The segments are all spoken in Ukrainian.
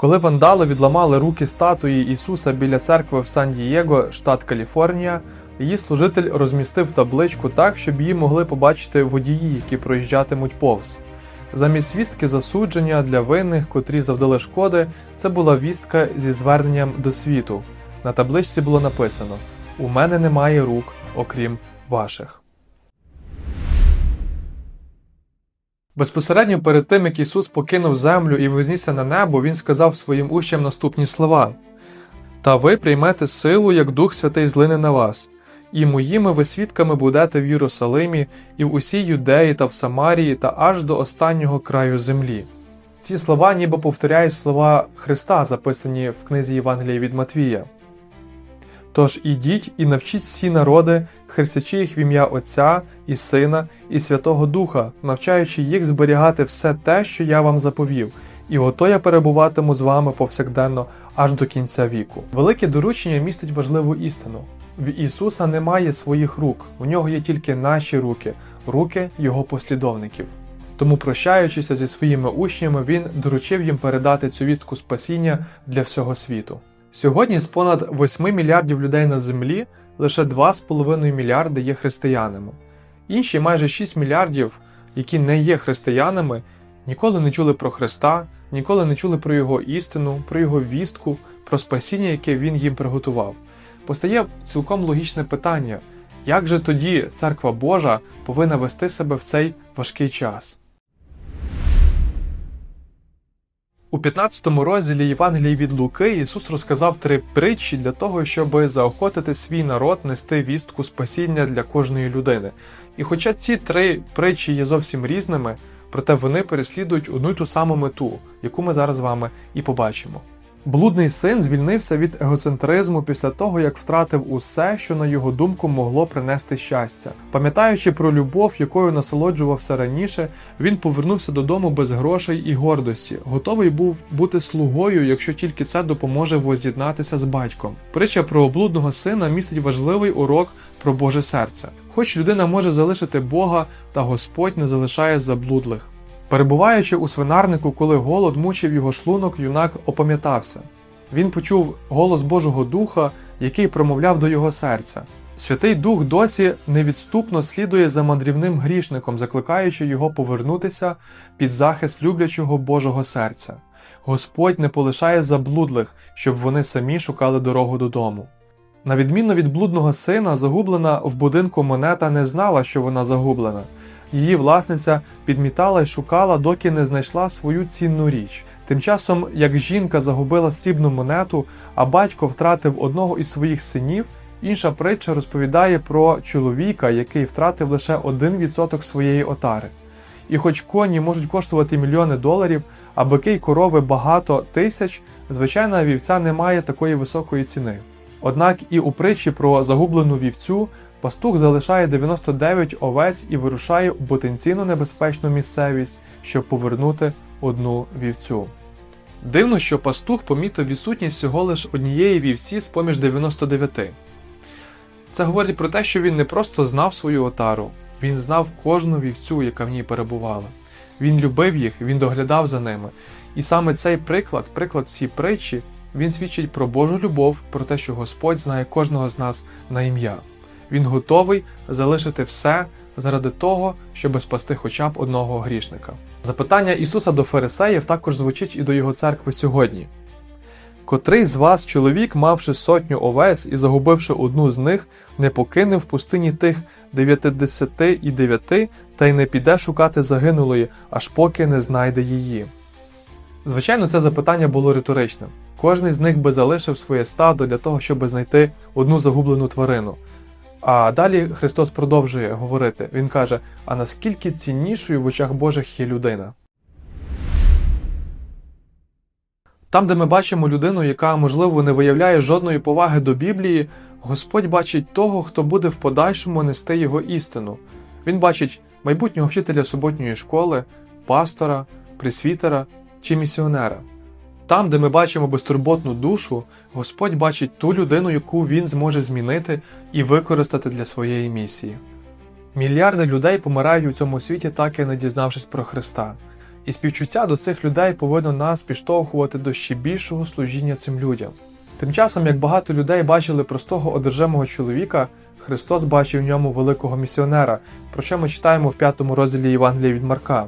Коли вандали відламали руки статуї Ісуса біля церкви в Сан-Дієго, штат Каліфорнія, її служитель розмістив табличку так, щоб її могли побачити водії, які проїжджатимуть повз. Замість вістки засудження для винних, котрі завдали шкоди, це була вістка зі зверненням до світу. На табличці було написано: У мене немає рук, окрім ваших. Безпосередньо перед тим, як Ісус покинув землю і вознісся на небо, Він сказав своїм учням наступні слова: Та ви приймете силу, як Дух Святий злине на вас, і моїми ви свідками будете в Єрусалимі, і в усій Юдеї та в Самарії, та аж до останнього краю землі. Ці слова ніби повторяють слова Христа, записані в книзі Євангелія від Матвія. Тож ідіть і навчіть всі народи, хрестячи їх в ім'я Отця і Сина і Святого Духа, навчаючи їх зберігати все те, що я вам заповів, і ото я перебуватиму з вами повсякденно аж до кінця віку. Велике доручення містить важливу істину. В Ісуса немає своїх рук, у нього є тільки наші руки, руки Його послідовників. Тому, прощаючися зі своїми учнями, він доручив їм передати цю вістку спасіння для всього світу. Сьогодні з понад 8 мільярдів людей на землі лише 2,5 мільярди є християнами. Інші майже 6 мільярдів, які не є християнами, ніколи не чули про Христа, ніколи не чули про Його істину, про Його вістку, про спасіння, яке Він їм приготував. Постає цілком логічне питання: як же тоді Церква Божа повинна вести себе в цей важкий час? У 15 розділі Євангелії від Луки Ісус розказав три притчі для того, щоб заохотити свій народ нести вістку спасіння для кожної людини. І хоча ці три притчі є зовсім різними, проте вони переслідують одну й ту саму мету, яку ми зараз з вами і побачимо. Блудний син звільнився від егоцентризму після того, як втратив усе, що на його думку могло принести щастя. Пам'ятаючи про любов, якою насолоджувався раніше, він повернувся додому без грошей і гордості, готовий був бути слугою, якщо тільки це допоможе воз'єднатися з батьком. Притча про облудного сина містить важливий урок про Боже серце. Хоч людина може залишити Бога, та Господь не залишає заблудлих. Перебуваючи у свинарнику, коли голод мучив його шлунок, юнак опам'ятався. Він почув голос Божого Духа, який промовляв до його серця. Святий Дух досі невідступно слідує за мандрівним грішником, закликаючи його повернутися під захист люблячого Божого серця. Господь не полишає заблудлих, щоб вони самі шукали дорогу додому. На відміну від блудного сина, загублена в будинку монета не знала, що вона загублена. Її власниця підмітала й шукала, доки не знайшла свою цінну річ. Тим часом, як жінка загубила срібну монету, а батько втратив одного із своїх синів, інша притча розповідає про чоловіка, який втратив лише 1% своєї отари. І хоч коні можуть коштувати мільйони доларів, а бики й корови багато тисяч, звичайна вівця не має такої високої ціни. Однак і у притчі про загублену вівцю пастух залишає 99 овець і вирушає у потенційно небезпечну місцевість, щоб повернути одну вівцю. Дивно, що пастух помітив відсутність всього лиш однієї вівці з поміж 99. Це говорить про те, що він не просто знав свою отару, він знав кожну вівцю, яка в ній перебувала. Він любив їх, він доглядав за ними. І саме цей приклад, приклад цій притчі, він свідчить про Божу любов, про те, що Господь знає кожного з нас на ім'я. Він готовий залишити все заради того, щоб спасти хоча б одного грішника. Запитання Ісуса до фарисеїв також звучить і до його церкви сьогодні. Котрий з вас чоловік, мавши сотню овець і загубивши одну з них, не покине в пустині тих дев'ятидесяти і дев'яти, та й не піде шукати загинулої, аж поки не знайде її. Звичайно, це запитання було риторичним. Кожний з них би залишив своє стадо для того, щоб знайти одну загублену тварину. А далі Христос продовжує говорити. Він каже: А наскільки ціннішою в очах Божих є людина? Там, де ми бачимо людину, яка, можливо, не виявляє жодної поваги до Біблії, Господь бачить того, хто буде в подальшому нести його істину. Він бачить майбутнього вчителя суботньої школи, пастора, пресвітера чи місіонера. Там, де ми бачимо безтурботну душу, Господь бачить ту людину, яку він зможе змінити і використати для своєї місії. Мільярди людей помирають у цьому світі, так і не дізнавшись про Христа. І співчуття до цих людей повинно нас підштовхувати до ще більшого служіння цим людям. Тим часом, як багато людей бачили простого одержимого чоловіка, Христос бачив в ньому великого місіонера, про що ми читаємо в п'ятому розділі Євангелія від Марка.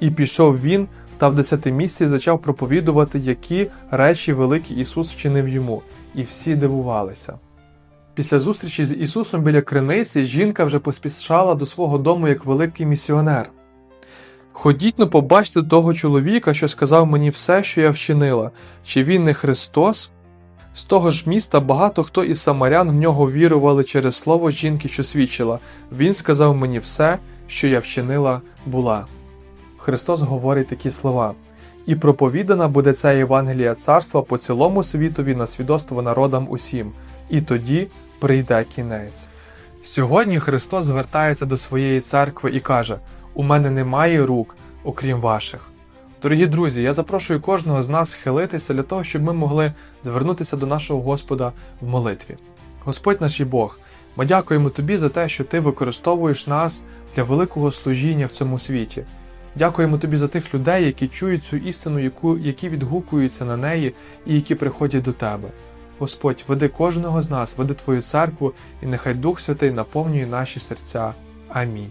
І пішов він та в десяти місці зачав проповідувати, які речі великі Ісус вчинив йому, і всі дивувалися. Після зустрічі з Ісусом біля криниці жінка вже поспішала до свого дому як великий місіонер. Ходіть ну побачте того чоловіка, що сказав мені все, що я вчинила, чи він не Христос? З того ж міста багато хто із самарян в нього вірували через слово жінки, що свідчила. Він сказав мені все, що я вчинила, була. Христос говорить такі слова. І проповідана буде ця Євангелія царства по цілому світові на свідоцтво народам усім, і тоді прийде кінець. Сьогодні Христос звертається до своєї церкви і каже: У мене немає рук, окрім ваших. Дорогі друзі, я запрошую кожного з нас схилитися для того, щоб ми могли звернутися до нашого Господа в молитві. Господь наш і Бог, ми дякуємо Тобі за те, що Ти використовуєш нас для великого служіння в цьому світі. Дякуємо тобі за тих людей, які чують цю істину, яку, які відгукуються на неї і які приходять до тебе. Господь, веди кожного з нас, веди Твою церкву, і нехай Дух Святий наповнює наші серця. Амінь.